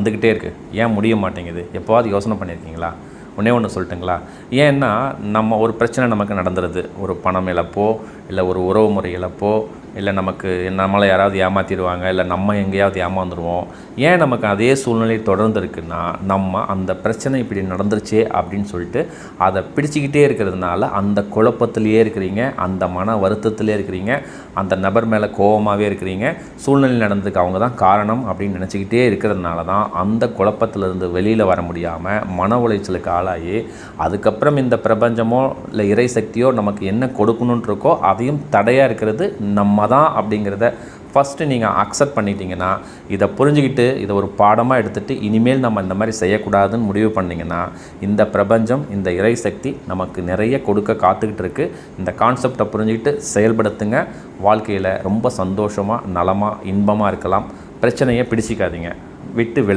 வந்துக்கிட்டே இருக்குது ஏன் முடிய மாட்டேங்குது? எப்போவாது யோசனை பண்ணியிருக்கீங்களா ஒன்றே ஒன்று சொல்லட்டுங்களா? ஏன்னா நம்ம ஒரு பிரச்சனை நமக்கு நடந்துருது. ஒரு பணம் இழப்போ இல்லை ஒரு உறவு முறை இழப்போ இல்லை நமக்கு நம்மளை யாராவது ஏமாற்றிடுவாங்க இல்லை நம்ம எங்கேயாவது ஏமாந்துருவோம். ஏன் நமக்கு அதே சூழ்நிலை தொடர்ந்து இருக்குன்னா நம்ம அந்த பிரச்சனை இப்படி நடந்துருச்சே அப்படின்னு சொல்லிட்டு அதை பிடிச்சிக்கிட்டே இருக்கிறதுனால அந்த குழப்பத்திலேயே இருக்கிறீங்க அந்த மன வருத்தத்திலே இருக்கிறீங்க அந்த நபர் மேலே கோபமாகவே இருக்கிறீங்க. சூழ்நிலை நடந்ததுக்கு அவங்க தான் காரணம் அப்படின்னு நினச்சிக்கிட்டே இருக்கிறதுனால தான் அந்த குழப்பத்திலிருந்து வெளியில் வர முடியாமல் மன உளைச்சலுக்கு ஆளாகி அதுக்கப்புறம் இந்த பிரபஞ்சமோ இல்லை இறை சக்தியோ நமக்கு என்ன கொடுக்கணுன்னு இருக்கோ அதையும் தடையாக இருக்கிறது நம்ம தான் அப்படிங்கிறத ஃபஸ்ட்டு நீங்கள் அக்செப்ட் பண்ணிட்டீங்கன்னா இதை புரிஞ்சுக்கிட்டு இதை ஒரு பாடமாக எடுத்துகிட்டு இனிமேல் நம்ம இந்த மாதிரி செய்யக்கூடாதுன்னு முடிவு பண்ணிங்கன்னா இந்த பிரபஞ்சம் இந்த இறை சக்தி நமக்கு நிறைய கொடுக்க காத்துக்கிட்டு இருக்குது இந்த கான்செப்டை புரிஞ்சுக்கிட்டு செயல்படுத்துங்க. வாழ்க்கையில் ரொம்ப சந்தோஷமாக நலமாக இன்பமாக இருக்கலாம். பிரச்சனையை பிடிச்சிக்காதீங்க. விட்டு